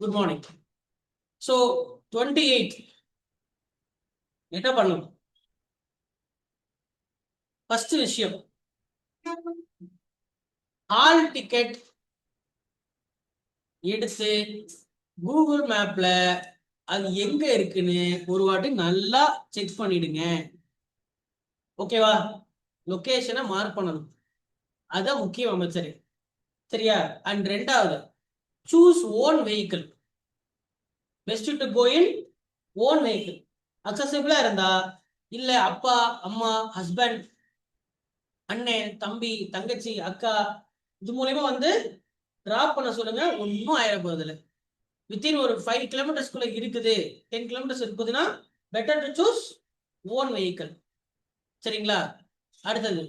Good morning so twenty eight என்ன பண்ணும்? First விஷயம். ஹால் டிக்கெட் எடுத்து கூகுள் மேப்ல அது எங்க இருக்குன்னு ஒரு வாட்டி நல்லா செக் பண்ணிடுங்க. ஓகேவா லொகேஷனை மார்க் பண்ணணும். அதான் முக்கியம் அமைச்சர். சரியா? அண்ட் ரெண்டாவது choose own vehicle best to go in own vehicle அக்சசிபிளா இருந்தா இல்ல அப்பா அம்மா ஹஸ்பண்ட் அண்ணன் தம்பி தங்கச்சி அக்கா இது மூலயமா வந்து டிராப் பண்ண சொல்லுங்க ஒன்றும் ஆயிட போறது இல்லை வித்தின் ஒரு ஃபைவ் கிலோமீட்டர்ஸ்குள்ள இருக்குது டென் கிலோமீட்டர்ஸ் இருக்குதுன்னா better to choose own vehicle சரிங்களா? அடுத்தது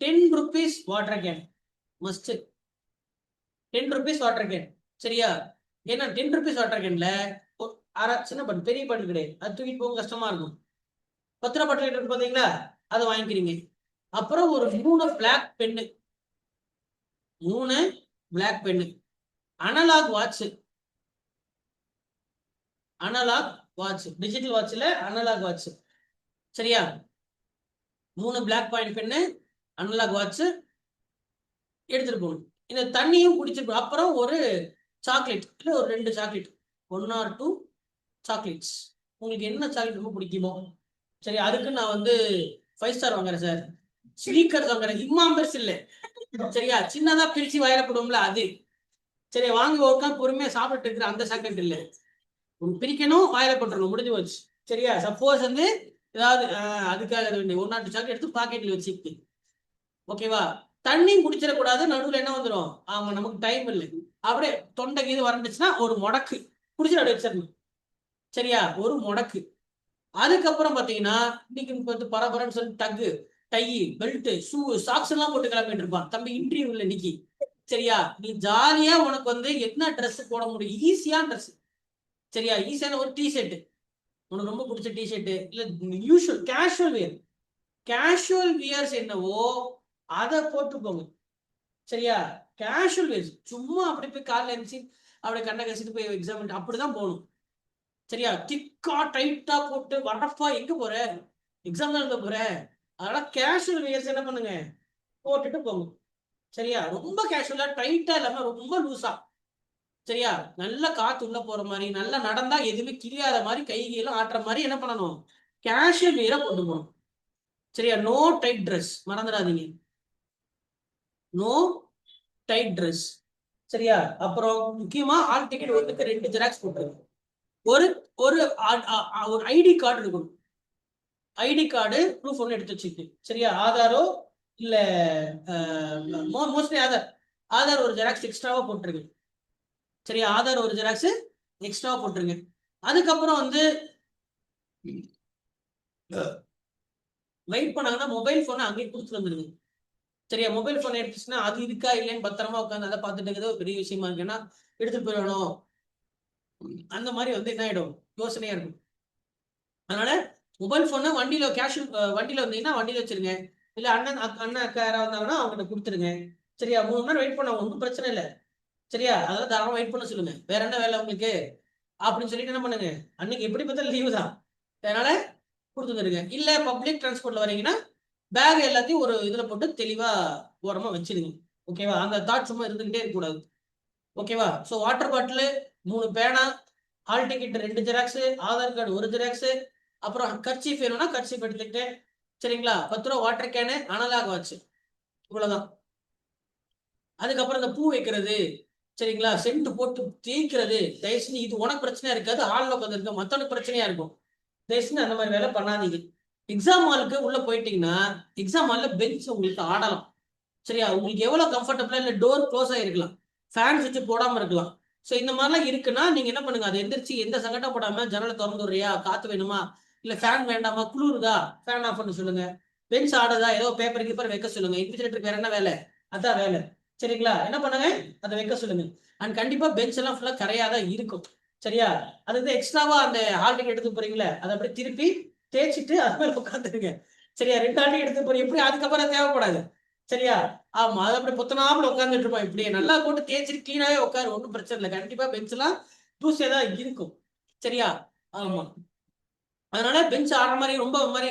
ten rupees water can must ten rupees water can சரியா? ஏன்னா டென் ருபீஸ் வாட்டர் கேன்ல அரை சின்ன பாட்டு பெரிய பாட்டு கிடையாது. அது தூக்கிட்டு போக கஷ்டமா இருக்கும். பத்து ரூபா பாட்டில் இருக்கு பாத்தீங்களா? அதை வாங்கிக்கிறீங்க. அப்புறம் ஒரு மூணு பிளாக் பென்னு மூணு black pen analogue watch analogue watch digital வாட்ச்ல analogue watch சரியா? மூணு black point pen analogue watch எடுத்துட்டு போகணும். இந்த தண்ணியும் குடிச்சிருக்கணும். அப்புறம் ஒரு சாக்லேட் இல்லை ஒரு ரெண்டு chocolate one or two chocolates உங்களுக்கு என்ன சாக்லேட் ரொம்ப பிடிக்குமோ? சரி அதுக்கு நான் வந்து ஃபைவ் ஸ்டார் வாங்குறேன் சார் ஸ்னீக்கர்ஸ் வாங்குறேன். இம்மாம்பர்ஸ் இல்லை. சரியா? சின்னதா பிரிச்சு வயலப்படுவோம்ல அது. சரி வாங்க உட்காந்து பொறுமையா சாப்பிட்டு இருக்கிற அந்த சாக்லேட் இல்லை. உனக்கு பிரிக்கணும் வாயில முடிஞ்சு போச்சு. சரியா? சப்போஸ் வந்து ஏதாவது அதுக்காக வேண்டிய ஒரு நாட்டு சாக்லேட் எடுத்து பாக்கெட்ல வச்சுக்கிட்டு. ஓகேவா தண்ணியும் குடிச்சிடக்கூடாது நடுவில் என்ன வந்துடும் அவங்க நமக்கு டைம் இல்லை. அப்படியே தொண்டைக்கு இது வறண்டுச்சுன்னா ஒரு முடக்கு. குடிச்சிட அப்படியே வச்சிடணும். சரியா? ஒரு முடக்கு. அதுக்கப்புறம் பார்த்தீங்கன்னா இன்னைக்கு வந்து பரபரன்னு சொல்லி டக்கு டை பெல்ட் ஷூ சாக்ஸ் எல்லாம் போட்டு கிளம்பிட்டு இருப்பான். தம்பி இன்டர்வியூ இல்லை இன்னைக்கு. சரியா? நீ ஜாலியா உனக்கு வந்து என்ன ட்ரெஸ் போட முடியும்? ஈஸியான ட்ரெஸ் சரியா? ஈஸியான ஒரு டிஷர்ட் உனக்கு ரொம்ப பிடிச்ச டிஷர்ட் இல்ல usual casual wear casual wears என்னவோ அதை போட்டுக்கோங்க. சரியா? கேஷுவல் வேஸ் சும்மா அப்படி போய் காலைல இருந்துச்சு அப்படியே கண்ணை கசிட்டு போய் எக்ஸாம் அப்படிதான் போகணும். சரியா? திக்கா டைட்டா போட்டு வரப்பா எங்க போற? எக்ஸாம் தான் எழுத போற. அதனால கேஷுவல் வேஸ் என்ன பண்ணுங்க? போட்டுட்டு போங்க. சரியா? ரொம்ப கேஷுவலா டைட்டா இல்லாம ரொம்ப லூஸா சரியா? நல்ல காத்து உள்ள போற மாதிரி நல்லா நடந்தா எதுவுமே கிழியாத மாதிரி கை கையெல்லாம் ஆட்டுற மாதிரி என்ன பண்ணணும்? கேஷுவல் வியரை போட்டு போகணும் சரியா? நோ டைட் ட்ரெஸ் மறந்துடாதீங்க. நோ டைட் ட்ரெஸ் சரியா? அப்புறம் முக்கியமா ஆல் டிக்கெட் ஒன்றுக்கு ரெண்டு ஜெராக்ஸ் போட்டுருங்க ஒரு ஒரு ஒரு ஐடி கார்டு இருக்கணும். ஐடி கார்டு ப்ரூஃப் ஒன்று எடுத்து வச்சுக்கிட்டு சரியா? ஆதாரோ இல்ல மோஸ்ட்லி ஆதார். ஆதார் ஒரு ஜெராக்ஸ் எக்ஸ்ட்ராவா போட்டுருங்க சரியா? ஆதார் ஒரு ஜெராக்ஸ் எக்ஸ்ட்ராவா போட்டுருங்க அதுக்கப்புறம் வந்து வெயிட் பண்ணாங்கன்னா மொபைல் போனை அங்கேயே கொடுத்துட்டு வந்துருங்க. சரியா மொபைல் போன் எடுத்துச்சுன்னா அது இருக்கா இல்லைன்னு பத்திரமா உட்காந்து அதை பார்த்துட்டு இருக்கிறது ஒரு பெரிய விஷயமா இருக்கு. ஏன்னா எடுத்துட்டு போயிடணும். அந்த மாதிரி வந்து என்ன ஆயிடும்? யோசனையா இருக்கும். அதனால மொபைல் போனை வண்டியில கேஷ் வண்டியில வந்தீங்கன்னா வண்டியில வச்சிருங்க. இல்ல அண்ணன் அண்ணன் அக்கா யாராவது வந்தாங்கன்னா அவங்ககிட்ட கொடுத்துருங்க. சரியா மூணு மணி நேரம் வெயிட் பண்ண ஒன்றும் பிரச்சனை இல்லை. சரியா அதாவது தாராளமா வெயிட் பண்ண சொல்லுங்க. வேற என்ன வேலை உங்களுக்கு? அப்படின்னு சொல்லிட்டு என்ன பண்ணுங்க? அன்னைக்கு எப்படி பார்த்தா லீவு தான். அதனால கொடுத்துருங்க இல்ல பப்ளிக் டிரான்ஸ்போர்ட்ல வரீங்கன்னா பேக் எல்லாத்தையும் ஒரு இதுல போட்டு தெளிவா ஓரமா வச்சிருங்க ஓகேவா அந்த தாட் சும்மா இருந்துகிட்டே இருக்கக்கூடாது. ஓகேவா ஸோ வாட்டர் பாட்டிலு மூணு பேனா ஹால் டிக்கெட் ரெண்டு ஜெராக்ஸ் ஆதார் கார்டு ஒரு ஜெராக்ஸ் அப்புறம் கர்ச்சீஃப் வேணும்னா கர்ச்சீஃப் எடுத்துக்கிட்டேன். சரிங்களா? பத்து ரூபா வாட்டர் கேனு அனலாக வாட்ச் இவ்வளவுதான். அதுக்கப்புறம் இந்த பூ வைக்கிறது. சரிங்களா? சென்ட் போட்டு தேய்க்கிறது. தயவுசெய்து இது உனக்கு பிரச்சனையா இருக்காது. ஹாலில் உட்காந்து இருக்க மற்றவனுக்கு பிரச்சனையா இருக்கும். தயவுசெய்து அந்த மாதிரி வேலை பண்ணாதீங்க. எக்ஸாம் ஹாலுக்கு உள்ள போயிட்டீங்கன்னா எக்ஸாம் ஹாலில் பெஞ்ச் உங்களுக்கு ஆடலாம். சரியா? உங்களுக்கு எவ்வளோ கம்ஃபர்டபுளாக இல்லை டோர் க்ளோஸ் ஆகிருக்கலாம் ஃபேன் சுவிட்ச் போடாமல் இருக்கலாம். ஸோ இந்த மாதிரிலாம் இருக்குன்னா நீங்கள் என்ன பண்ணுங்க? அதை எந்திரிச்சு எந்த சங்கடம் போடாமல் ஜன்னலை திறந்துடுறியா காற்று வேணுமா? இல்லை ஃபேன் வேண்டாமா? குளிருதா? ஃபேன் ஆஃப் பண்ண சொல்லுங்க. பெஞ்ச் ஆடுதா? ஏதோ பேப்பர் கீப்பர் வைக்க சொல்லுங்க. இன்விஜிலேட்டருக்கு வேற என்ன வேலை? அதான் வேலை. சரிங்களா? என்ன பண்ணுங்க? அதை வைக்க சொல்லுங்க. அண்ட் கண்டிப்பா பெஞ்ச் எல்லாம் ஃபுல்லாக கரையாக தான் இருக்கும். சரியா? அது வந்து எக்ஸ்ட்ராவா அந்த ஹால் டிக்கெட் எடுத்து போறீங்களே அதை அப்படியே திருப்பி தேய்ச்சிட்டு அது மேல உட்காந்துருங்க சரியா? ரெண்டு ஆண்டு எடுத்து போறீங்க. எப்படி அதுக்கப்புறம் தேவைப்படாது. சரியா? ஆமா அது அப்படி புத்தனாமல் உட்காந்துட்டு இருப்போம். இப்படியே நல்லா போட்டு தேய்ச்சிட்டு கிளீனாவே உட்காரு. ஒன்றும் பிரச்சனை இல்லை. கண்டிப்பா பெஞ்ச் எல்லாம் டூஸ்டே தான் இருக்கும். சரியா? ஆமா. அதனால பெஞ்ச் ஆடுற மாதிரி ரொம்ப மாதிரி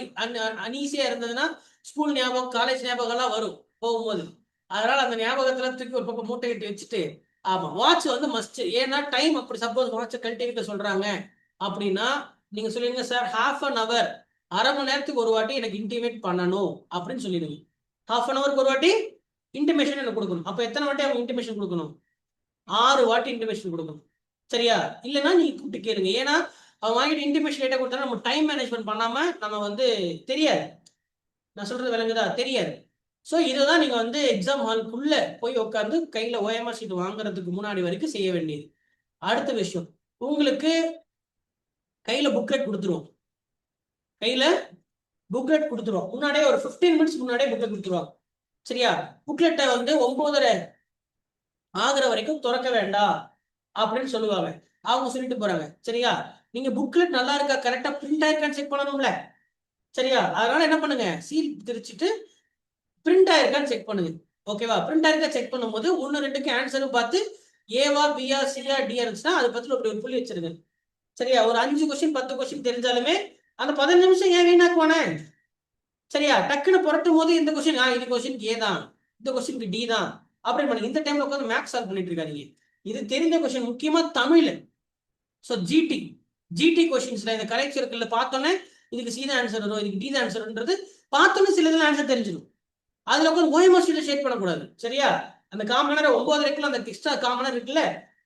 அன்ஈஸியா இருந்ததுன்னா ஸ்கூல் ஞாபகம் காலேஜ் ஞாபகம் எல்லாம் வரும் போகும்போது. அதனால அந்த ஞாபகத்துல தூக்கி ஒரு பக்கம் மூட்டை கட்டி வச்சுட்டு ஆமா வாட்ச் வந்து மஸ்ட் ஏன்னா டைம் அப்படி சப்போஸ் வாட்சை கழட்டி சொல்றாங்க அப்படின்னா நீங்க சொல்லிடுங்க சார் ஹாஃப் அன் அவர் அரை மணி நேரத்துக்கு ஒரு வாட்டி எனக்கு இன்டிமேட் பண்ணணும் அப்படின்னு சொல்லிடுங்க ஹாஃப் அன் அவருக்கு ஒரு வாட்டி இன்டிமேஷன் எனக்கு கொடுக்கணும். அப்ப எத்தனை வாட்டி அவங்க இன்டிமேஷன் கொடுக்கணும்? ஆறு வாட்டி இன்டிமேஷன் கொடுக்கணும். சரியா? இல்லைன்னா நீங்க கூப்பிட்டு கேளுங்க. ஏன்னா அவங்க வாங்கிட்டு இன்டிமேஷன் லேட்டாக கொடுத்தா நம்ம டைம் மேனேஜ்மெண்ட் பண்ணாம நம்ம வந்து தெரியாது. நான் சொல்றது விளங்குதா? தெரியாது. ஸோ இதுதான் நீங்கள் வந்து எக்ஸாம் ஹாலுக்குள்ள போய் உட்காந்து கையில் ஓஎம்ஆர் சீட் வாங்குறதுக்கு முன்னாடி வரைக்கும் செய்ய வேண்டியது. அடுத்த விஷயம் உங்களுக்கு கையில் புக்லெட் கொடுத்துருவோம். கையில் புக்லெட் கொடுத்துருவோம். முன்னாடியே ஒரு ஃபிஃப்டீன் மினிட்ஸ் முன்னாடியே புக்லெட் கொடுத்துருவாங்க சரியா? புக்லெட்டை வந்து ஒன்பதரை ஆகிற வரைக்கும் திறக்க வேண்டாம் அப்படின்னு சொல்லுவாங்க. அவங்க சொல்லிட்டு போறாங்க. சரியா? நீங்க புக்லெட் நல்லா இருக்கா? கரெக்டா பிரிண்ட் ஆயிருக்கான்னு செக் பண்ணணும்ல. சரியா? அதனால என்ன பண்ணுங்க? சீல் திரிச்சிட்டு பிரிண்ட் ஆயிருக்கான்னு செக் பண்ணுங்க. ஓகேவா பிரிண்ட் ஆயிருக்கா செக் பண்ணும்போது ஒன்னு ரெண்டுக்கு ஆன்சரும் பார்த்து ஏவா பிஆர் சிஆர் டிஆர் இருந்துச்சுன்னா அது பத்தி அப்படி ஒரு புள்ளி வச்சிருங்க. சரியா? ஒரு அஞ்சு கொஸ்டின் பத்து கொஸ்டின் தெரிஞ்சாலுமே அந்த பதினஞ்சு நிமிஷம் ஏன் வீணாக்குவானே சரியா? டக்குன்னு புரட்டும் போது இந்த கொஸ்டின் ஆ இந்த கொஸ்டின் ஏ தான். இந்த கொஸ்டினுக்கு டி தான். அப்படி பண்ணுங்க இந்த டைம்ல உட்காந்து மேக்ஸ் சால்வ் பண்ணிட்டு இருக்காதீங்க. இது தெரிந்த கொஸ்டின் முக்கியமா தமிழ். ஸோ ஜிடி ஜிடி கொஸ்டின்ஸ்ல இந்த கரெக்ட் சர்க்கிள்ல பார்த்தோன்னே இதுக்கு சி தான் ஆன்சர் வரும் இதுக்கு டி தான் ஆன்சர்ன்றது பார்த்தோன்னே சில இதில் ஆன்சர் தெரிஞ்சிடும். அதுல உட்காந்து ஓஎம்ஆர் ஷீட்ல ஷேட் பண்ணக்கூடாது. சரியா? அந்த காமனர் ஒன்பது இருக்குல்ல அந்த எக்ஸ்ட்ரா காமனர் இருக்குல்ல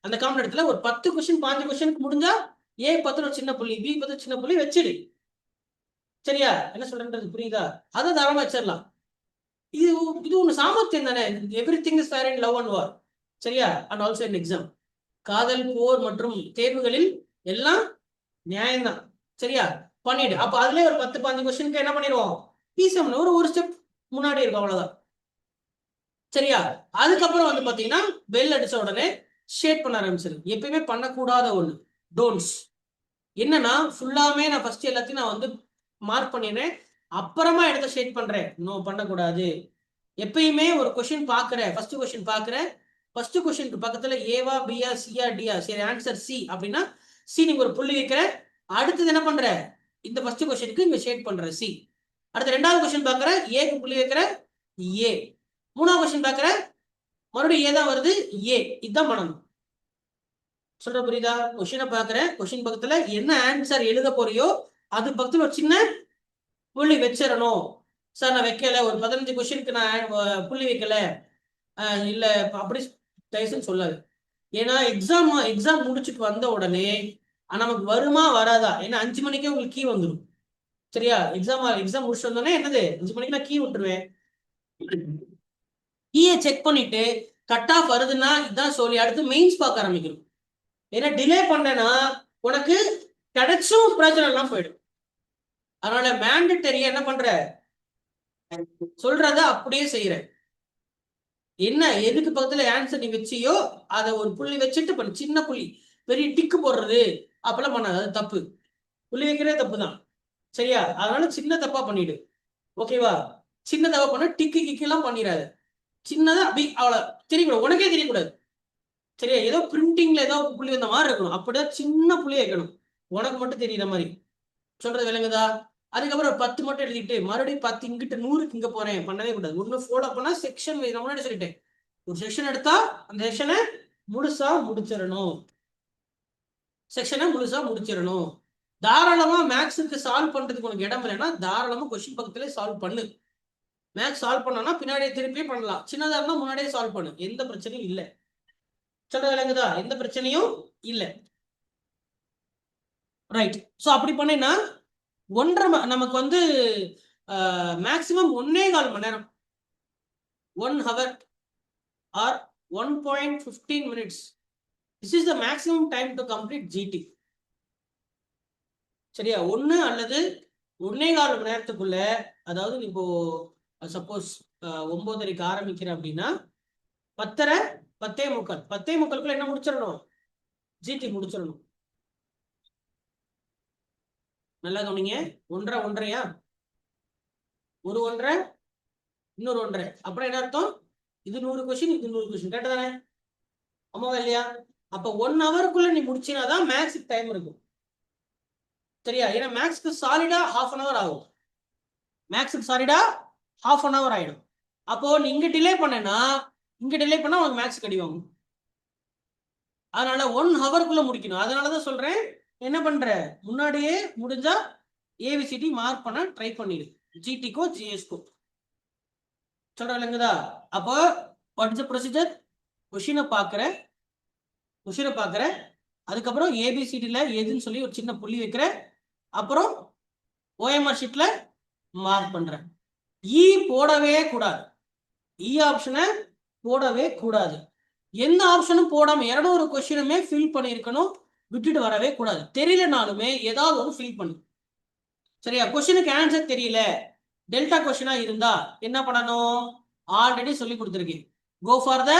அந்த காமன் இடத்துல ஒரு பத்து கொஸ்டின் பாஞ்சு கொஸ்டினுக்கு முடிஞ்சா ஏ பத்துல சின்ன புள்ளி பி பத்து சின்ன புள்ளி வச்சிடு. சரியா? என்ன சொல்றேன்றது புரியுதா? அதை தாராளமா வச்சிடலாம். இது இது ஒன்று சாமர்த்தியம் தானே? Everything is fair in love and war சரியா? அண்ட் ஆல்சோ இன் எக்ஸாம் காதல் போர் மற்றும் தேர்வுகளில் எல்லாம் நியாயம்தான். சரியா? பண்ணிடு. அப்ப அதுல ஒரு பத்து பதினஞ்சு கொஸ்டினுக்கு என்ன பண்ணிடுவோம்? ஈஸியம் ஒரு ஒரு ஸ்டெப் முன்னாடி இருக்கும் அவ்வளவுதான். சரியா? அதுக்கப்புறம் வந்து பாத்தீங்கன்னா பெல் அடிச்ச உடனே ஷேட் பண்ண ஆரம்பிச்சிரு எப்பயுமே பண்ணக்கூடாத ஒண்ணு. டோன்ட்ஸ் என்னன்னா ஃபுல்லாமே நான் ஃபர்ஸ்ட் எல்லாத்தையும் நான் வந்து மார்க் பண்ணிடுறேன். அப்புறமா எடுத்து ஷேட் பண்றேன். நோ பண்ணக்கூடாது. எப்பயுமே ஒரு கொஸ்டின் பாக்குறேன் ஃபர்ஸ்ட் கொஸ்டின் பாக்குறேன் ஃபர்ஸ்ட் கொஸ்டினுக்கு பக்கத்துல ஏவா பியா சியா டியா சரி ஆன்சர் சி அப்படின்னா சி நீங்க ஒரு புள்ளி வைக்கிற. அடுத்தது என்ன பண்ற? இந்த ஃபர்ஸ்ட் கொஸ்டினுக்கு இங்க ஷேட் பண்ற சி அடுத்து ரெண்டாவது கொஸ்டின் பாக்குற ஏக்கு புள்ளி வைக்கிற ஏ மூணாவது கொஸ்டின் பாக்குற மறுபடியும் ஏ தான் வருது. ஏ இதுதான் பண்ணணும். சொல்ற புரியுதா? கொஷினை பாக்குறேன் கொஷின் பக்கத்துல என்ன ஆன்சர் எழுத போறியோ அது பக்கத்துல ஒரு சின்ன புள்ளி வச்சிடணும். சார் நான் வைக்கல. ஒரு பதினஞ்சு கொஷினுக்கு நான் புள்ளி வைக்கல. இல்ல அப்படி தயவுசெய்து சொல்லாது. ஏன்னா எக்ஸாம் எக்ஸாம் முடிச்சுட்டு வந்த உடனே நமக்கு வருமா வராதா? ஏன்னா அஞ்சு மணிக்கே உங்களுக்கு கீ வந்துடும் சரியா? எக்ஸாம் எக்ஸாம் முடிச்சுட்டு வந்தோடனே என்னது? அஞ்சு மணிக்கு நான் கீ விட்டுருவேன். கீயை செக் பண்ணிட்டு கட் ஆஃப் வருதுன்னா இதான் சொல்லி அடுத்து மெயின்ஸ் பார்க்க ஆரம்பிக்கிறோம். ஏன்னா டிலே பண்ணேன்னா உனக்கு கிடைச்சும் பிரச்சனை எல்லாம் போயிடும். அதனால மேண்டட்டரி என்ன பண்ற? சொல்றத அப்படியே செய்யற. என்ன எதுக்கு பக்கத்துல ஆன்சர் நீ வச்சியோ அதை ஒரு புள்ளி வச்சுட்டு பண்ணு. சின்ன புள்ளி. பெரிய டிக்கு போடுறது அப்பெல்லாம் பண்ணாது. அது தப்பு. புள்ளி வைக்கிறதே தப்பு தான் சரியா? அதனால சின்ன தப்பா பண்ணிடு. ஓகேவா சின்ன தப்பா பண்ண டிக்கு கிக்கு எல்லாம் பண்ணிடாது சின்னதா அப்படி அவ்வளவு. தெரியக்கூடாது உனக்கே தெரியக்கூடாது. சரியா? ஏதோ பிரிண்டிங்ல ஏதோ புள்ளி வந்த மாதிரி இருக்கணும். அப்படியே சின்ன புள்ளி வைக்கணும். உனக்கு மட்டும் தெரியுற மாதிரி. சொல்றது விளங்குதா? அதுக்கப்புறம் பத்து மட்டும் எழுதிட்டு மறுபடியும் பத்து இங்கிட்ட நூறுக்கு இங்க போறேன். பண்ணவே கூடாது. ஒண்ணு ஃபாலோ பண்ணா செக்ஷன் நான் முன்னாடி சொல்லிட்டேன். ஒரு செக்ஷன் எடுத்தா அந்த செக்ஷனை முழுசா முடிச்சிடணும். செக்ஷனை முழுசா முடிச்சிடணும். தாராளமா மேக்ஸுக்கு சால்வ் பண்றதுக்கு உனக்கு இடம் இல்லைன்னா தாராளமா கொஸ்டின் பக்கத்துல சால்வ் பண்ணு. மேக்ஸ் சால்வ் பண்ணனா பின்னாடியே திருப்பி பண்ணலாம். சின்னதா இருந்தா முன்னாடியே சால்வ் பண்ணு. எந்த பிரச்சனையும் இல்லை. சொல்ற விளங்குதா எந்த பிரச்சனையும் இல்லை. ரைட் ஸோ அப்படி பண்ணேன்னா ஒன்றரை ம- நமக்கு வந்து மேக்சிமம் ஒன்னே கால் மணி நேரம். One hour or one point fifteen minutes this is the maximum time to complete GT சரியா? ஒன்று அல்லது ஒன்னே கால் மணி நேரத்துக்குள்ள அதாவது நீ இப்போ சப்போஸ் ஒன்பதரைக்கு ஆரம்பிக்கிறேன் அப்படின்னா பத்தரை பத்தே முக்கால். பத்தே முக்காலுக்குள்ள என்ன முடிச்சிடணும்? ஜிடி முடிச்சிடணும். நல்லா கவனிங்க. ஒன்றரை ஒன்றரையா? ஒரு ஒன்றரை இன்னொரு ஒன்றரை. அப்புறம் என்ன அர்த்தம்? இது நூறு கொஸ்டின் இது நூறு கொஸ்டின் கரெக்ட் தானே? ஆமாவா இல்லையா? அப்ப ஒன் ஹவருக்குள்ள நீ முடிச்சினாதான் மேக்ஸுக்கு டைம் இருக்கும். சரியா? ஏன்னா மேக்ஸ்க்கு சாலிடா ஹாஃப் அன் ஹவர் ஆகும். மேக்ஸுக்கு சாலிடா ஹாஃப் அன் ஹவர் ஆயிடும். அப்போ நீங்க டிலே பண்ணனா இங்க டிலே பண்ணா உனக்கு மேக்ஸ் கடிவாங்க அதனால ஒன் ஹவருக்குள்ள முடிக்கணும். அதனாலதான் சொல்றேன் என்ன பண்ற? முன்னாடியே முடிஞ்சா ஏவிசிடி மார்க் பண்ண ட்ரை பண்ணிடு. ஜிடிக்கோ ஜிஎஸ்கோ சொல்ற இல்லைங்கதா அப்போ வாட் இஸ் ப்ரொசீஜர் கொஷினை பார்க்குற கொஷினை பார்க்குற அதுக்கப்புறம் ஏபிசிடியில் எதுன்னு சொல்லி ஒரு சின்ன புள்ளி வைக்கிற. அப்புறம் ஓஎம்ஆர் ஷீட்டில் மார்க் பண்ணுறேன் இ போடவே கூடாது. E இ ஆப்ஷனை போடவே கூடாது. எந்த ஆப்ஷனும் போடாம இரநூறு கொஸ்டினுமே ஃபில் பண்ணியிருக்கணும் விட்டுட்டு வரவே கூடாது. தெரியலனாலுமே ஏதாவது ஒன்று ஃபில் பண்ணு. சரியா? கொஸ்டினுக்கு ஆன்சர் தெரியல. டெல்டா கொஸ்டினா இருந்தா என்ன பண்ணணும்? ஆல்ரெடி சொல்லி கொடுத்துருக்கேன். Go for the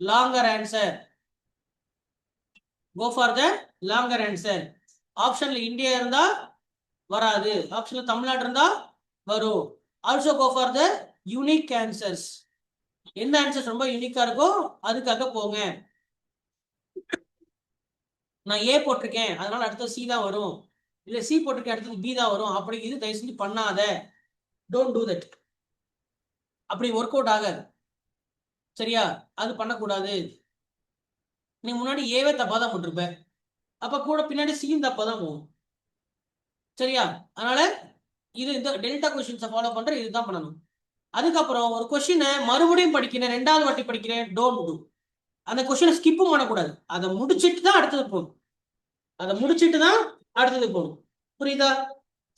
longer answer go for the longer answer ஆப்ஷன்ல இந்தியா இருந்தா வராது. ஆப்ஷன்ல தமிழ்நாடு இருந்தா வரும். Also go for the unique answers எந்த ஆன்சர்ஸ் ரொம்ப யூனிக்கா இருக்கோ அதுக்காக போங்க. நான் ஏ போட்டிருக்கேன். அதனால அடுத்தது சி தான் வரும். இல்ல சி போட்டிருக்கேன் அடுத்தது பி தான் வரும். அப்படி இது தயவு செஞ்சு பண்ணாத. டோன்ட் டூ தட் அப்படி ஒர்க் அவுட் ஆகாது. சரியா? அது பண்ணக்கூடாது. நீ முன்னாடி ஏவே தப்பா தான் போட்டிருப்ப. அப்ப கூட பின்னாடி சியும் தப்பா தான் போகும். சரியா? அதனால இது இந்த டெல்டா கொஸ்டின்ஸை ஃபாலோ பண்ற இதுதான் பண்ணணும். அதுக்கப்புறம் ஒரு கொஸ்டினை மறுபடியும் படிக்கிறேன் ரெண்டாவது வாட்டி படிக்கிறேன் டோன்ட் டூ அந்த கொஸ்டினை ஸ்கிப்பும் பண்ணக்கூடாது. அதை முடிச்சிட்டு தான் அடுத்தது போகணும். அதை முடிச்சிட்டு தான் அடுத்தது போகணும். புரியுதா?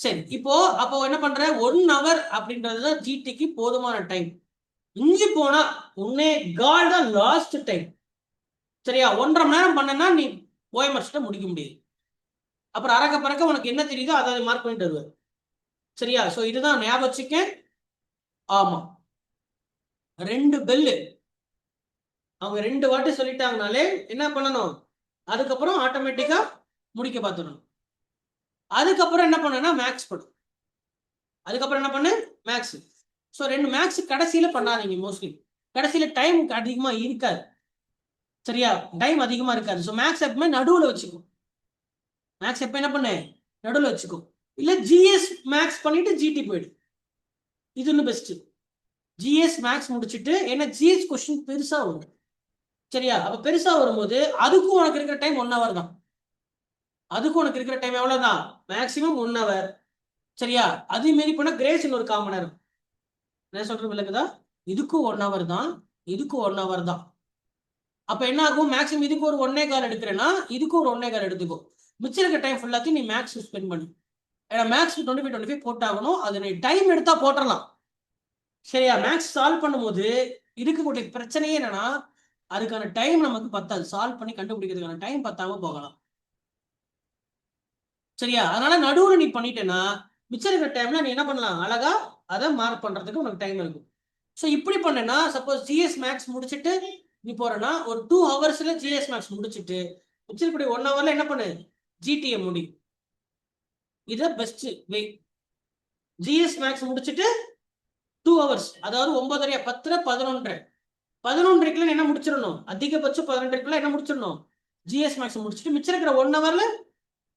சரி இப்போ அப்போ என்ன பண்ற? ஒன் ஹவர் அப்படின்றது தான் ஜிடிக்கு போதுமான டைம் இஞ்சி போனா உன்னே கால் தான் லாஸ்ட் டைம் சரியா? ஒன்றரை மணி நேரம் பண்ணனா நீ ஓஎம்எஸ்ட முடிக்க முடியாது. அப்புறம் அறக்க பறக்க உனக்கு என்ன தெரியுதோ அதை மார்க் பண்ணிட்டு வருவார். சரியா? ஸோ இதுதான் ஞாபகம் வச்சுக்க ஆமா. ரெண்டு பெல்லு அவங்க ரெண்டு வாட்டி சொல்லிட்டாங்கனாலே என்ன பண்ணணும்? அதுக்கப்புறம் ஆட்டோமேட்டிக்கா முடிக்க பார்த்துடணும். அதுக்கப்புறம் என்ன பண்ணுன்னா மேக்ஸ் பண்ணும் அதுக்கப்புறம் என்ன பண்ணு? மேக்ஸ் ஸோ ரெண்டு மேக்ஸ் கடைசியில பண்ணாதீங்க மோஸ்ட்லி கடைசியில டைம் அதிகமா இருக்காது. சரியா? டைம் அதிகமா இருக்காது. ஸோ மேக்ஸ் எப்பவுமே நடுவில் வச்சுக்கோ. மேக்ஸ் எப்போ என்ன பண்ணு? நடுவில் வச்சுக்கோ. இல்ல ஜிஎஸ் மேக்ஸ் பண்ணிட்டு ஜிடி போயிடு. இது ஒன்று பெஸ்ட் ஜிஎஸ் மேக்ஸ் முடிச்சுட்டு ஏன்னா ஜிஎஸ் கொஸ்டின் பெருசாக வரும். சரியா? அப்போ பெருசாக வரும்போது அதுக்கும் உனக்கு இருக்கிற டைம் ஒன் ஹவர் தான். அதுக்கும் உனக்கு இருக்கிற டைம் எவ்வளோ தான் மேக்சிமம் ஒன் ஹவர் சரியா? அதே மாரி போனால் கிரேஸ் இன்னொரு காமனர் நேரம் என்ன சொல்றது விளக்குதா? இதுக்கும் ஒன் ஹவர் தான். இதுக்கும் ஒன் ஹவர் தான். அப்போ என்ன ஆகும்? மேக்ஸிமம் இதுக்கு ஒரு ஒன்னே கால் எடுக்கிறேன்னா இதுக்கு ஒரு ஒன்னே கால் எடுத்துக்கோ. மிச்சம் இருக்க டைம் ஃபுல்லாத்தையும் நீ மேக்ஸ் ஸ்பெண்ட் பண்ணு. ஏன்னா max twenty five twenty five போட்டாகணும். அது நீ டைம் எடுத்தா போட்டுடலாம் சரியா? மேக்ஸ் சால்வ் பண்ணும்போது இருக்கக்கூடிய பிரச்சனையே என்னன்னா அதுக்கான டைம் நமக்கு பத்தாது. சால்வ் பண்ணி கண்டுபிடிக்கிறதுக்கான டைம் பத்தாம போகலாம். சரியா? அதனால நடுவுல நீ பண்ணிட்டேன்னா மிச்சம் இருக்கிற டைம்ல நீ என்ன பண்ணலாம்? அழகா அதை மார்க் பண்றதுக்கு உனக்கு டைம் இருக்கும். ஸோ இப்படி பண்ணேன்னா சப்போஸ் ஜிஎஸ் மேக்ஸ் முடிச்சுட்டு நீ போறேன்னா ஒரு டூ ஹவர்ஸ்ல ஜிஎஸ் மேக்ஸ் முடிச்சுட்டு மிச்சம் இப்படி ஒன் ஹவர்ல என்ன பண்ணு? ஜிடிஎம் முடி இத பெஸ்ட் வே ஜிஎஸ் மேக்ஸ் முடிச்சுட்டு டூ ஹவர்ஸ் அதாவது ஒன்பதரை பத்துல பதினொன்றரை. பதினொன்றரைக்குள்ள என்ன முடிச்சிடணும்? அதிகபட்சம் பதினொன்றரைக்குள்ள என்ன முடிச்சிடணும்? ஜிஎஸ் மேக்ஸ் முடிச்சுட்டு மிச்சம் இருக்கிற ஒன் ஹவர்ல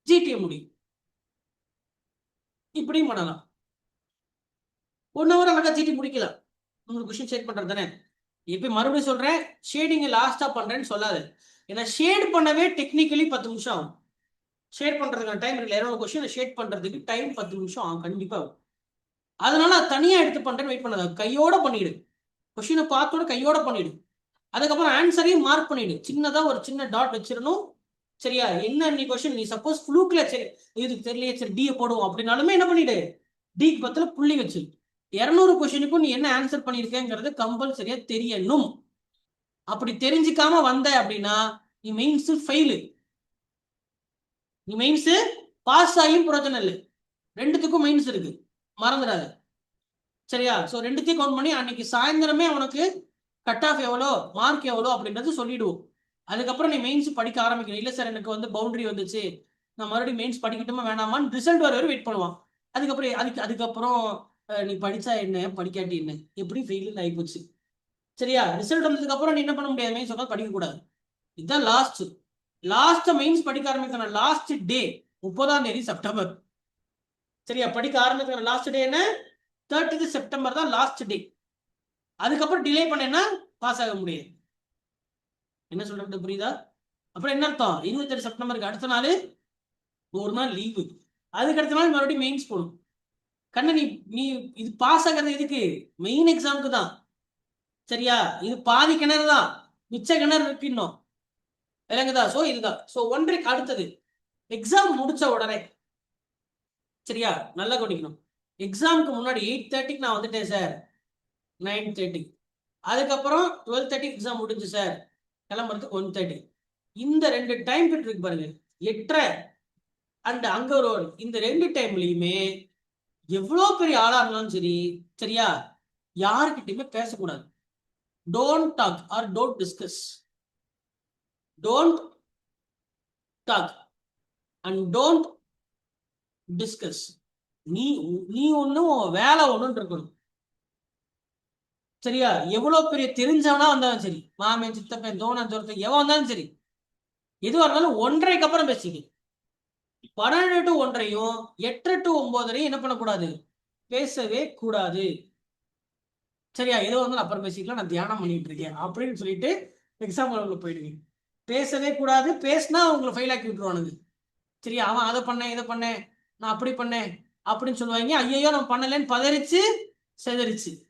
ஜிடிஏ முடியும் இப்படியும் பண்ணலாம். ஒன் ஹவர் அழகா ஜிடி முடிக்கலாம். உங்களுக்கு கொஸ்டின் செக் பண்றது தானே? இப்ப மறுபடியும் சொல்றேன் ஷேடிங் லாஸ்டா பண்றேன்னு சொல்லாது. ஏன்னா ஷேட் பண்ணவே டெக்னிக்கலி பத்து நிமிஷம் ஆகும். ஷேட் பண்ணுறதுக்கான டைம் இல்லை இரநூறு கொஷினை ஷேட் பண்ணுறதுக்கு டைம் பத்து நிமிஷம் ஆகும். கண்டிப்பாக ஆகும். அதனால தனியாக எடுத்து பண்ணுறேன்னு வெயிட் பண்ணாத. கையோட பண்ணிவிடு கொஷினை பார்த்தோட கையோட பண்ணிவிடு அதுக்கப்புறம் ஆன்சரையும் மார்க் பண்ணிவிடு சின்னதாக ஒரு சின்ன டாட் வச்சிடணும். சரியா? என்ன நீ கொஷின் நீ சப்போஸ் ஃப்ளூக்கில் சரி இதுக்கு தெரியலையே? சரி டியை போடுவோம். அப்படின்னாலுமே என்ன பண்ணிவிடு டிக்கு பத்தில் புள்ளி வச்சு. இரநூறு கொஸ்டினுக்கும் நீ என்ன ஆன்சர் பண்ணியிருக்கேங்கிறது கம்பல்சரியாக தெரியணும். அப்படி தெரிஞ்சுக்காம வந்த அப்படின்னா நீ மெயின்ஸு ஃபெயிலு நீ மெயின்ஸ் பாஸ் ஆகியும் பிரச்சனை இல்லை. ரெண்டுத்துக்கும் மெயின்ஸ் இருக்கு. மறந்துடாத. சரியா? ஸோ ரெண்டுத்தையும் கவுண்ட் பண்ணி அன்னைக்கு சாயந்தரமே அவனுக்கு கட் ஆஃப் எவ்வளோ மார்க் எவ்வளோ அப்படின்றது சொல்லிடுவோம். அதுக்கப்புறம் நீ மெயின்ஸ் படிக்க ஆரம்பிக்கணும். இல்லை சார் எனக்கு வந்து பவுண்டரி வந்துச்சு. நான் மறுபடியும் மெயின்ஸ் படிக்கட்டுமா வேணாமான்னு ரிசல்ட் வர வரை வெயிட் பண்ணுவான். அதுக்கப்புறம் அதுக்கு அதுக்கப்புறம் நீ படிச்சா என்ன? படிக்காட்டி என்ன? எப்படி ஃபெயிலில் ஆகிப்போச்சு. சரியா? ரிசல்ட் வந்ததுக்கு அப்புறம் நீ என்ன பண்ண முடியாது? மெயின்ஸ் உட்காந்து படிக்கக்கூடாது. இதுதான் லாஸ்ட் லாஸ்ட் மெயின்ஸ் படிக்க ஆரம்பிக்கிற லாஸ்ட் டே முப்பதாம் தேதி செப்டம்பர் சரியா? படிக்க ஆரம்பிக்கிற லாஸ்ட் டே என்ன? தேர்ட்டி செப்டம்பர் தான் லாஸ்ட் டே அதுக்கப்புறம் டிலே பண்ணேன்னா பாஸ் ஆக முடியாது. என்ன சொல்றது புரியுதா? அப்புறம் என்ன அர்த்தம்? இருபத்தெட்டு செப்டம்பருக்கு அடுத்த நாள் ஒரு நாள் லீவு அதுக்கு அடுத்த நாள் மறுபடியும் மெயின்ஸ் போகணும். கண்ண நீ நீ இது பாஸ் ஆகிறது எதுக்கு? மெயின் எக்ஸாமுக்கு தான். சரியா? இது பாதி கிணறு தான். மிச்ச கிணறு இருக்கு இன்னும். விளங்குதா சோ இதுதான். சோ ஒன்றைக்கு அடுத்தது எக்ஸாம் முடிச்ச உடனே சரியா? நல்லா கவனிக்கணும். எக்ஸாமுக்கு முன்னாடி எயிட் தேர்ட்டிக்கு நான் வந்துட்டேன் சார் நைன் தேர்ட்டி அதுக்கப்புறம் டுவெல் தேர்ட்டி எக்ஸாம் முடிஞ்சு சார் கிளம்புறதுக்கு ஒன் தேர்ட்டி இந்த ரெண்டு டைம் பீரியட் இருக்கு பாருங்க. எட்டரை அண்ட் அங்க ஒரு இந்த ரெண்டு டைம்லயுமே எவ்வளோ பெரிய ஆளா இருந்தாலும் சரி சரியா? யாருக்கிட்டையுமே பேசக்கூடாது. Don't talk or don't discuss don't talk and don't discuss நீ நீ ஒன்றும் வேலை ஒன்றும் இருக்கணும். சரியா? எவ்வளோ பெரிய தெரிஞ்சவனா வந்தாலும் சரி. மாமன் சித்தப்பன் தோணன் தோரத்தை எவன் வந்தாலும் சரி. எதுவாக இருந்தாலும் ஒன்றரைக்கு அப்புறம் பேசிக்க. பன்னெண்டு டு ஒன்றையும் எட்டு டு ஒன்பதரையும் என்ன பண்ணக்கூடாது? பேசவே கூடாது. சரியா? எதுவாக இருந்தாலும் அப்புறம் பேசிக்கலாம். நான் தியானம் பண்ணிட்டு இருக்கேன். அப்படின்னு சொல்லிட்டு எக்ஸாம் உள்ள போயிடுவீங்க பேசவே கூடாது. பேசினா அவங்களை ஃபெயில் ஆக்கி விட்டுருவானுங்க. சரியா அவன் அதை பண்ணேன் இதை பண்ணேன் நான் அப்படி பண்ணேன் அப்படின்னு சொல்லுவாங்க. ஐயையோ நான் பண்ணலைன்னு பதறிச்சு செதறிச்சு.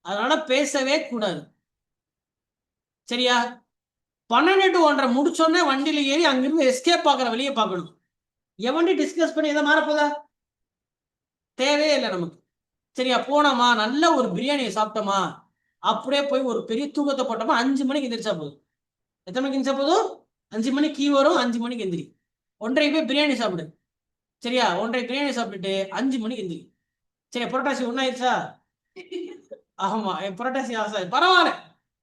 அதனால பேசவே கூடாது. சரியா? பன்னெண்டு டு ஒன்றரை முடிச்சோடனே வண்டியில ஏறி அங்கிருந்து எஸ்கேப் பார்க்குற வெளியே பார்க்கணும். எவன்டி டிஸ்கஸ் பண்ணி எதை மாறப்போதா? தேவையே இல்லை நமக்கு. சரியா போனோமா? நல்ல ஒரு பிரியாணியை சாப்பிட்டோமா? அப்படியே போய் ஒரு பெரிய தூக்கத்தை போட்டோமா? அஞ்சு மணிக்கு எந்திரிச்சா போதும். எத்தனை மணிக்கு எந்திரிச்சா போதும்? அஞ்சு மணிக்கு கீ வரும் அஞ்சு மணிக்கு எந்திரி. ஒன்றரைக்கு போய் பிரியாணி சாப்பிடு. சரியா? ஒன்றரை பிரியாணி சாப்பிட்டுட்டு அஞ்சு மணிக்கு எந்திரி. சரியா? புரட்டாசி ஒன்றாயிருச்சா ஆமா என் புரட்டாசி ஆசை. பரவாயில்ல.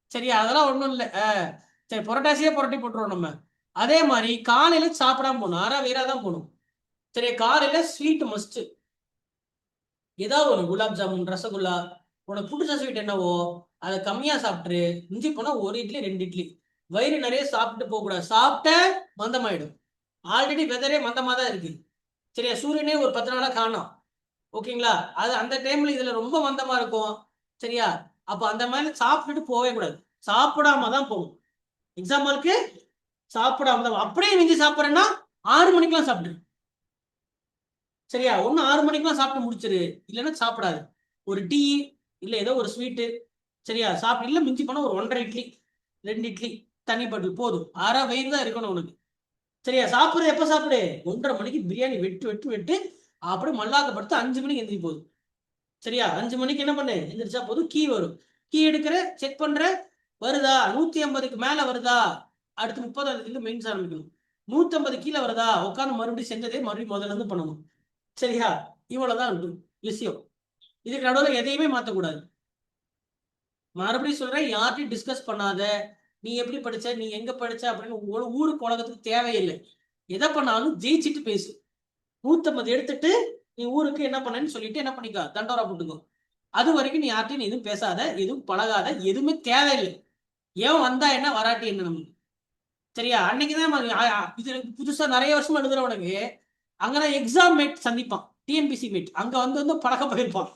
சரியா? அதெல்லாம் ஒன்றும் இல்லை. சரி புரட்டாசியே புரட்டி போட்டுருவோம் நம்ம. அதே மாதிரி காலையில சாப்பிடாம போகணும். அரை வீரா தான் போகணும். சரி காலையில ஸ்வீட் மஸ்ட் ஏதாவது ஒரு குலாப் ஜாமுன் ரசகுல்லா. உனக்கு பிடிச்ச ஸ்வீட் என்னவோ அதை கம்மியா சாப்பிட்டுரு. மிஞ்சி போனா ஒரு இட்லி ரெண்டு இட்லி. வயிறு நிறைய சாப்பிட்டு போக கூடாது. சாப்பிட்ட மந்தமாயிடும். ஆல்ரெடி வெதரே மந்தமா தான் இருக்கு. சரியா? சூரியனே ஒரு பத்து நாளா காணோம். ஓகேங்களா? அது அந்த டைம்ல இதுல ரொம்ப மந்தமா இருக்கும். சரியா? அப்ப அந்த மாதிரி சாப்பிட்டுட்டு போகவே கூடாது. சாப்பிடாம தான் போகும். எக்ஸாம்பிளுக்கு சாப்பிடாம தான் அப்படியே மிஞ்சி சாப்பிட்றேன்னா ஆறு மணிக்கெல்லாம் சாப்பிடு சரியா? ஒன்னும் ஆறு மணிக்கெல்லாம் சாப்பிட்டு முடிச்சிரு. இல்லைன்னா சாப்பிடாது. ஒரு டீ இல்லை ஏதோ ஒரு ஸ்வீட்டு சரியா? சாப்பிட்டு இல்லை மிஞ்சி போனால் ஒரு ஒன்றரை இட்லி ரெண்டு இட்லி. தண்ணி பாட்டில் போதும். அரை வயிறு தான் இருக்கணும் உனக்கு. சரியா? சாப்பிட்றது எப்போ சாப்பிடு? ஒன்றரை மணிக்கு பிரியாணி வெட்டு வெட்டு வெட்டு அப்படியே மல்லாக்கப்படுத்து அஞ்சு மணிக்கு எந்திரி போதும். சரியா? அஞ்சு மணிக்கு என்ன பண்ணு? எந்திரிச்சா போதும். கீ வரும். கீ எடுக்கிற செக் பண்ற வருதா? நூத்தி ஐம்பதுக்கு மேல வருதா? அடுத்து முப்பதாம் தேதிக்கு மெயின்ஸ் ஆரம்பிக்கணும். நூத்தி ஐம்பது கீழே வருதா? உட்காந்து மறுபடியும் செஞ்சதே மறுபடியும் முதல்ல இருந்து பண்ணணும். சரியா? இவ்வளவுதான் விஷயம். இதுக்கு நடுவில் எதையுமே மாற்றக்கூடாது மறுபடியும் சொல்றேன் யார்ட்டையும் டிஸ்கஸ் பண்ணாத. நீ எப்படி படிச்ச? நீ எங்க படிச்ச? அப்படின்னு ஒரு ஊருக்கு உலகத்துக்கு தேவையில்லை. எதை பண்ணாலும் ஜெயிச்சுட்டு பேசு. நூத்தம்பது எடுத்துட்டு நீ ஊருக்கு என்ன பண்ணேன்னு சொல்லிட்டு என்ன பண்ணிக்கோ? தண்டோரா போட்டுக்கோ. அது வரைக்கும் நீ யார்ட்டையும் நீ எதுவும் பேசாத எதுவும் பழகாத எதுவுமே தேவையில்லை. ஏன் வந்தா என்ன வராட்டி என்ன நமக்கு சரியா? அன்னைக்குதான் இது புதுசா நிறைய வருஷம் எழுதுறவனுக்கு அங்கதான் எக்ஸாம் மேட் சந்திப்பான். டிஎம்பிசி மீட் அங்க வந்து வந்து பழக போயிருப்பான்.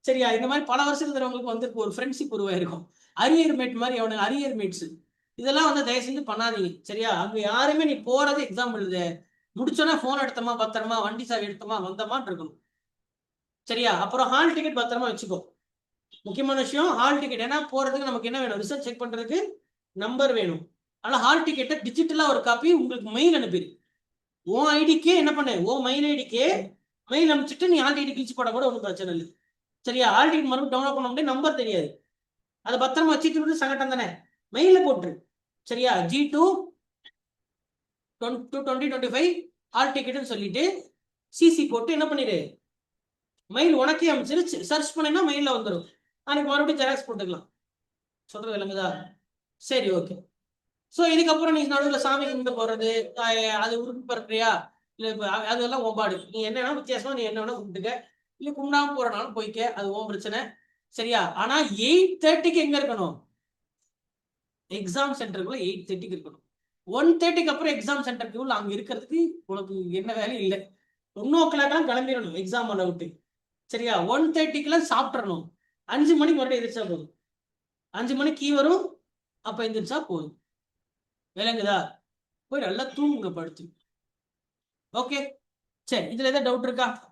சரியா? இந்த மாதிரி பல வருஷம் இருக்கிறவங்களுக்கு வந்து ஒரு ஃப்ரெண்ட்ஷிப் உருவாயிருக்கும். அரியர் மேட் மாதிரி அவனுக்கு அரியர் மேட்ஸ் இதெல்லாம் வந்து தயவு செஞ்சு பண்ணாதீங்க சரியா? அங்க யாருமே நீ போறது எக்ஸாம் எழுது. முடிச்சோன்னா போன் எடுத்தோமா பத்திரமா வண்டி சாவி எடுத்தோமா வந்தோமான்னு இருக்கணும். சரியா? அப்புறம் ஹால் டிக்கெட் பத்திரமா வச்சுக்கோ. முக்கியமான விஷயம் ஹால் டிக்கெட் ஏன்னா போறதுக்கு நமக்கு என்ன வேணும்? ரிசர்ச் செக் பண்றதுக்கு நம்பர் வேணும். ஆனா ஹால் டிக்கெட்டை டிஜிட்டலா ஒரு காப்பி உங்களுக்கு மெயில் அனுப்பிடு. ஓ ஐடிக்கே என்ன பண்ணு? ஓ மெயில் ஐடிக்கே மெயில் அனுப்பிச்சிட்டு நீ ஹால் டிக்கெட் கிழிச்சு போட கூட ஒன்றும் பிரச்சனை இல்லை. சரியா? ஹால் டிக்கெட் மறுபடியும் டவுன்லோட் பண்ண முடியும் நம்பர் தெரியாது. அதை பத்திரமா வச்சுட்டு சங்கடம் சங்கட்டம் தானே? மெயில போட்டுரு. சரியா? G two two twenty twenty five hall டிக்கெட்னு சொல்லிட்டு சிசி போட்டு என்ன பண்ணிடு மெயில் உனக்கே அமைச்சிரு. சர்ச் பண்ணினா மெயிலில் வந்துடும் நாளைக்கு மறுபடியும் ஜெராக்ஸ் போட்டுக்கலாம். சொல்றது இல்லைங்கதா சரி ஓகே ஸோ இதுக்கப்புறம் நீ நடுவில் சாமி கும்பிட்டு போறது அது உருக்கு பறக்குறியா இல்லை இப்போ அதெல்லாம் ஓம்பாடு நீ என்ன வேணா வித்தியாசமா நீ என்ன வேணா கும்பிட்டுக்க. இல்லை கும்பிடாம போறனாலும் போய்க்க. அது ஓம் பிரச்சனை. சரியா? ஆனா எயிட் தேர்ட்டிக்கு எங்க இருக்கணும்? எக்ஸாம் சென்டருக்குள்ள எயிட் தேர்ட்டிக்கு இருக்கணும். ஒன் தேர்ட்டிக்கு அப்புறம் எக்ஸாம் சென்டருக்கு உள்ள அங்க இருக்கிறதுக்கு உனக்கு என்ன வேலையும் இல்லை. ஒன் ஓ கிளாக்லாம் கிளம்பிடணும் எக்ஸாம் பண்ண விட்டு. சரியா? ஒன் தேர்ட்டிக்கெல்லாம் சாப்பிட்றணும் அஞ்சு மணிக்கு மறுபடியும் எதிர்த்தா போதும். அஞ்சு மணிக்கு கீ வரும் அப்போ எந்திரிச்சா போதும். விளங்குதா? போய் நல்லா தூங்குங்க படுத்து. ஓகே சரி இதுல ஏதாவது டவுட் இருக்கா?